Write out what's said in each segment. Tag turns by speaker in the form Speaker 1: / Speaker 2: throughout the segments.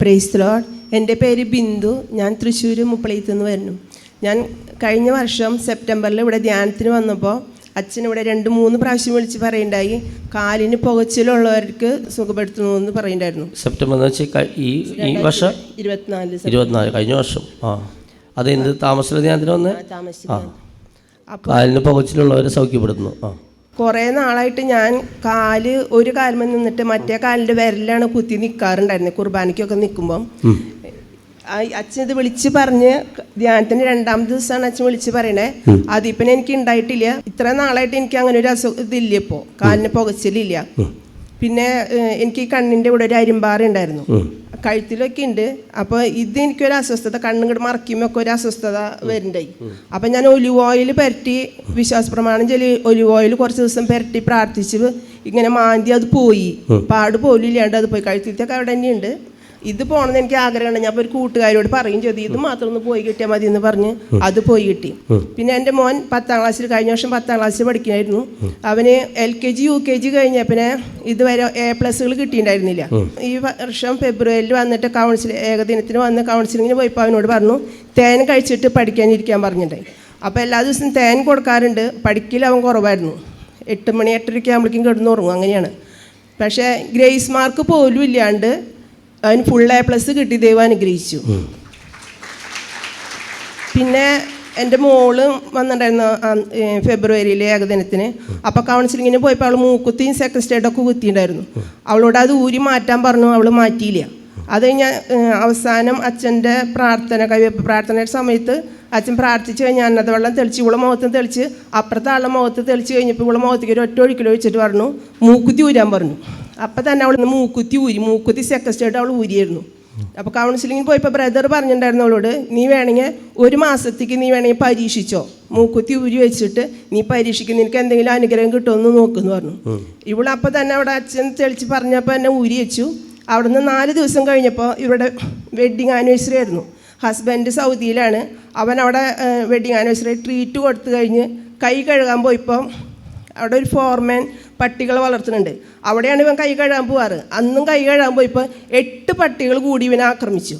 Speaker 1: Price load എന്റെ പേര് ബിന്ദു. ഞാൻ തൃശ്ശൂർ മുപ്പളയത്തു നിന്ന് വരുന്നു. ഞാൻ കഴിഞ്ഞ വർഷം സെപ്റ്റംബറിൽ ഇവിടെ ധ്യാനത്തിന് വന്നപ്പോൾ അച്ഛൻ ഇവിടെ രണ്ട് മൂന്ന് പ്രാവശ്യം വിളിച്ച് പറയുണ്ടായി കാലിന് പുകച്ചിലുള്ളവർക്ക് സുഖപ്പെടുത്തുന്നു എന്ന് പറയുണ്ടായിരുന്നു
Speaker 2: സെപ്റ്റംബർ എന്ന് വെച്ചാൽ ഈ ഈ വർഷം?
Speaker 1: ഇരുപത്തിനാല്
Speaker 2: ഇരുപത്തിനാല് കഴിഞ്ഞ വർഷം. ആ. അതെന്ത് താമസ ധ്യാനത്തിന് വന്നേ?
Speaker 1: താമസിച്ചു
Speaker 2: കാലിന് പുകച്ചിലുള്ളവരെ സൗഖ്യപ്പെടുത്തുന്നു. ആ.
Speaker 1: കുറേ നാളായിട്ട് ഞാൻ കാൽ ഒരു കാലുമ്പോൾ നിന്നിട്ട് മറ്റേ കാലിന്റെ വിരലാണ് കുത്തി നിൽക്കാറുണ്ടായിരുന്നത് കുർബാനയ്ക്കൊക്കെ നിൽക്കുമ്പം. അച്ഛൻ ഇത് വിളിച്ച് പറഞ്ഞ് ധ്യാനത്തിന് രണ്ടാമത്തെ ദിവസമാണ് അച്ഛൻ വിളിച്ച് പറയണേ. അതിപ്പനെ എനിക്ക് ഉണ്ടായിട്ടില്ല. ഇത്ര നാളായിട്ട് എനിക്ക് അങ്ങനെ ഒരു അസുഖം ഇതില്ല ഇപ്പോൾ. കാലിന് പുകച്ചിലില്ല. പിന്നെ എനിക്ക് ഈ കണ്ണിന്റെ ഇവിടെ ഒരു അരിമ്പാറ ഉണ്ടായിരുന്നു. കഴുത്തിലൊക്കെ ഉണ്ട് അപ്പോൾ ഇത് എനിക്കൊരു അസ്വസ്ഥത കണ്ണിങ്ങോട്ട് മറക്കുമ്പോൾ ഒക്കെ ഒരു അസ്വസ്ഥത വരുന്നുണ്ടായി അപ്പം ഞാൻ ഒലിവ് ഓയിൽ പുരട്ടി വിശ്വാസ പ്രമാണം ചെല്ലി ഒലിവ് ഓയിൽ കുറച്ച് ദിവസം പുരട്ടി പ്രാർത്ഥിച്ചു ഇങ്ങനെ മാന്തി അത് പോയി. പാട് പോലും ഇല്ലാണ്ട് അത് പോയി. കഴുത്തിലത്തെ അവിടെ തന്നെയുണ്ട്. ഇത് പോകണമെന്ന് എനിക്ക് ആഗ്രഹമുണ്ട്. ഞാൻ ഒരു കൂട്ടുകാരോട് പറയും ചെയ്തു ഇത് മാത്രം ഒന്ന് പോയി കിട്ടിയാൽ മതി എന്ന് പറഞ്ഞ് അത് പോയി കിട്ടി. പിന്നെ എന്റെ മോൻ പത്താം ക്ലാസ്സിൽ കഴിഞ്ഞ വർഷം പത്താം ക്ലാസ്സിൽ പഠിക്കണമായിരുന്നു അവന് L K G U K G കഴിഞ്ഞ പിന്നെ ഇതുവരെ എ പ്ലസുകൾ കിട്ടിയിട്ടുണ്ടായിരുന്നില്ല. ഈ വർഷം ഫെബ്രുവരിയിൽ വന്നിട്ട് കൗൺസിൽ ഏകദിനത്തിന് വന്ന് കൗൺസിലിങ്ങിന് പോയപ്പോൾ അവനോട് പറഞ്ഞു തേൻ കഴിച്ചിട്ട് പഠിക്കാനിരിക്കാൻ പറഞ്ഞിട്ടുണ്ടായി. അപ്പോൾ എല്ലാ ദിവസവും തേൻ കൊടുക്കാറുണ്ട്. പഠിക്കൽ അവൻ കുറവായിരുന്നു. എട്ട് മണി എട്ടരയ്ക്ക് ആകുമ്പോഴേക്കും കിടന്ന് ഉറങ്ങും അങ്ങനെയാണ്. പക്ഷേ ഗ്രേസ് മാർക്ക് പോലും ഇല്ലാണ്ട് അവന് ഫുൾ എ പ്ലസ് കിട്ടി ദൈവം അനുഗ്രഹിച്ചു. പിന്നെ എന്റെ മോൾ വന്നിട്ടുണ്ടായിരുന്നു ഫെബ്രുവരിയിൽ ഏകദിനത്തിന്. അപ്പോൾ കൗൺസിലിങ്ങിന് പോയപ്പോൾ അവൾ മൂക്കുത്തിയും സെക്കൻഡ് സ്റ്റേഡൊക്കെ കുത്തിയിട്ടുണ്ടായിരുന്നു. അവളോട് അത് ഊരി മാറ്റാൻ പറഞ്ഞു അവൾ മാറ്റിയില്ല. അത് കഴിഞ്ഞാൽ അവസാനം അച്ഛന്റെ പ്രാർത്ഥന കവിയപ്പ് പ്രാർത്ഥനയുടെ സമയത്ത് അച്ഛൻ പ്രാർത്ഥിച്ച് കഴിഞ്ഞാൽ അന്നത്തെ വെള്ളം തെളിച്ച് ഇവളെ മുഖത്ത് തെളിച്ച് അപ്പുറത്തെ ആളുടെ മുഖത്ത് തെളിച്ച് കഴിഞ്ഞപ്പോൾ ഇവളെ മുഖത്തേക്ക് ഒരു ഒറ്റ ഒഴിക്കൽ ഒഴിച്ചിട്ട് പറഞ്ഞു മൂക്കുത്തി ഊരാൻ പറഞ്ഞു. അപ്പം തന്നെ അവൾ മൂക്കുത്തി ഊരി മൂക്കുത്തി സെക്കൻഡ് സ്റ്റേഡ് അവൾ ഊരിയായിരുന്നു. അപ്പോൾ കൗൺസിലിങ്ങിന് പോയപ്പോൾ ബ്രദർ പറഞ്ഞിട്ടുണ്ടായിരുന്നു അവളോട് നീ വേണമെങ്കിൽ ഒരു മാസത്തേക്ക് നീ വേണമെങ്കിൽ പരീക്ഷിച്ചോ. മൂക്കുത്തി ഊരി വെച്ചിട്ട് നീ പരീക്ഷിക്കും നിനക്ക് എന്തെങ്കിലും അനുഗ്രഹം കിട്ടുമെന്ന് നോക്കുമെന്ന് പറഞ്ഞു. ഇവളപ്പോൾ തന്നെ അവിടെ അച്ഛൻ തെളിച്ച് പറഞ്ഞപ്പോൾ എന്നെ ഊരി വെച്ചു. അവിടെ നിന്ന് നാല് ദിവസം കഴിഞ്ഞപ്പോൾ ഇവരുടെ വെഡ്ഡിങ് ആനിവേഴ്സറി ആയിരുന്നു. ഹസ്ബൻഡ് സൗദിയിലാണ്. അവൻ അവിടെ വെഡ്ഡിങ് ആനിവേഴ്സറി ട്രീറ്റ് കൊടുത്തു കഴിഞ്ഞ് കൈ കഴുകാൻ പോയപ്പോൾ അവിടെ ഒരു ഫോർമാൻ പട്ടികളെ വളർത്തുന്നുണ്ട്. അവിടെയാണ് ഇവൻ കൈ കഴുകാൻ പോവാറ്. അന്നും കൈ കഴുകാൻ പോയപ്പോൾ എട്ട് പട്ടികൾ കൂടി ഇവനെ ആക്രമിച്ചു.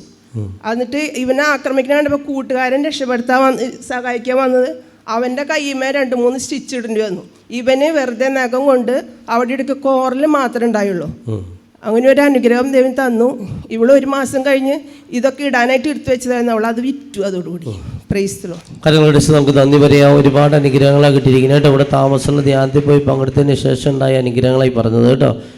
Speaker 1: എന്നിട്ട് ഇവനെ ആക്രമിക്കുന്ന കണ്ടപ്പോൾ കൂട്ടുകാരൻ രക്ഷപ്പെടുത്താൻ വന്ന് സഹായിക്കാൻ വന്നത് അവന്റെ കൈമേ രണ്ട് മൂന്ന് സ്റ്റിച്ച് ഇടേണ്ടി വന്നു. ഇവന് വെറുതെ നഖം കൊണ്ട് അവിടെ ഇടയ്ക്ക് കോറിൽ മാത്രമേ ഉണ്ടായുള്ളൂ. അങ്ങനെ ഒരു അനുഗ്രഹം ദൈവം തന്നു. ഇവളൊരു മാസം കഴിഞ്ഞ് ഇതൊക്കെ ഇടാനായിട്ട് എടുത്തു വെച്ചതായിരുന്നു. അവൾ അത് വിറ്റു അതോടുകൂടി. പ്രൈസ്തലോ
Speaker 2: കാര്യങ്ങളുടെ നമുക്ക് നന്ദി പറയാം. ഒരുപാട് അനുഗ്രഹങ്ങളാണ് കിട്ടിയിരിക്കുന്നത് കേട്ടോ. ഇവിടെ താമസമുള്ള ധ്യാനത്തിൽ പോയി പങ്കെടുത്തതിന് ശേഷം ഉണ്ടായ അനുഗ്രഹങ്ങളായി പറഞ്ഞത് കേട്ടോ.